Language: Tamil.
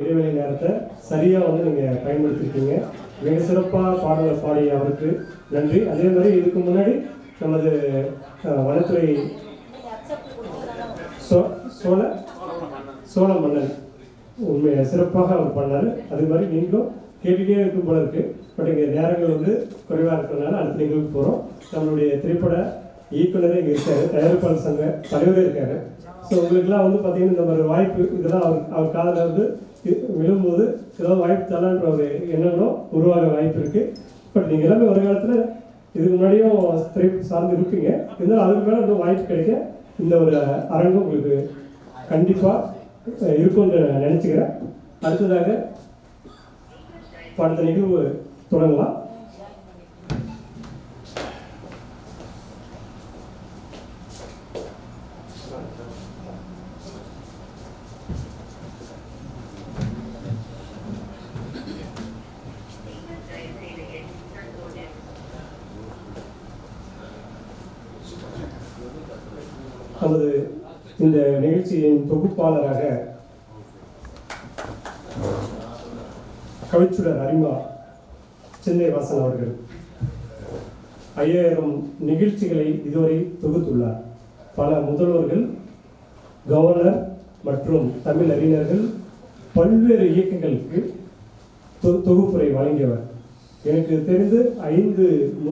இடைவெளி நேரத்தை சரியாக வந்து நீங்கள் பயன்படுத்திருக்கீங்க. மிக சிறப்பாக பாடலை பாடிய அவருக்கு நன்றி. அதே மாதிரி இதுக்கு முன்னாடி நமது வனத்துறை சோ சோழ சோழ மன்னன் உண்மையை சிறப்பாக அவர் பண்ணார் அதே மாதிரி நீங்களும் கேட்டுகிட்டே இருக்கும் போல இருக்கு. பட் இங்கே நேரங்கள் வந்து குறைவாக இருக்கிறதுனால அடுத்த நிகழ்வுக்கு போகிறோம் நம்மளுடைய திரைப்பட இயக்குனரே இங்கே இருக்காரு. தயாரிப்பாளர் சங்க தலைவரே இருக்காரு. ஸோ உங்களுக்குலாம் வந்து பார்த்தீங்கன்னா இந்த மாதிரி வாய்ப்பு இதெல்லாம் அவர் அவர் காதில் வந்து விழும்போது ஏதாவது வாய்ப்பு தரலான்ற ஒரு எண்ணங்களும் உருவாக வாய்ப்பு இருக்குது பட் நீங்கள் எல்லாமே ஒரு காலத்தில் இதுக்கு முன்னாடியும் திரை சார்ந்து இருப்பீங்க. இருந்தாலும் அதுக்கு மேலே இன்னும் வாய்ப்பு கிடைக்க இந்த ஒரு அரங்கம் உங்களுக்கு கண்டிப்பாக இருக்கும்னு நான் நினச்சிக்கிறேன். அடுத்ததாக இப்ப நிகழ்வு தொடங்கலாம். நமது இந்த நிகழ்ச்சியின் தொகுப்பாளராக கவிச்சுடர் அரிமா சென்னை வாசன் அவர்கள் ஐயாயிரம் நிகழ்ச்சிகளை இதுவரை தொகுத்துள்ளார். பல முதல்வர்கள் கவர்னர் மற்றும் தமிழ் அறிஞர்கள் பல்வேறு இயக்கங்களுக்கு தொ- தொகுப்புரை வழங்கியவர். எனக்கு தெரிந்து ஐந்து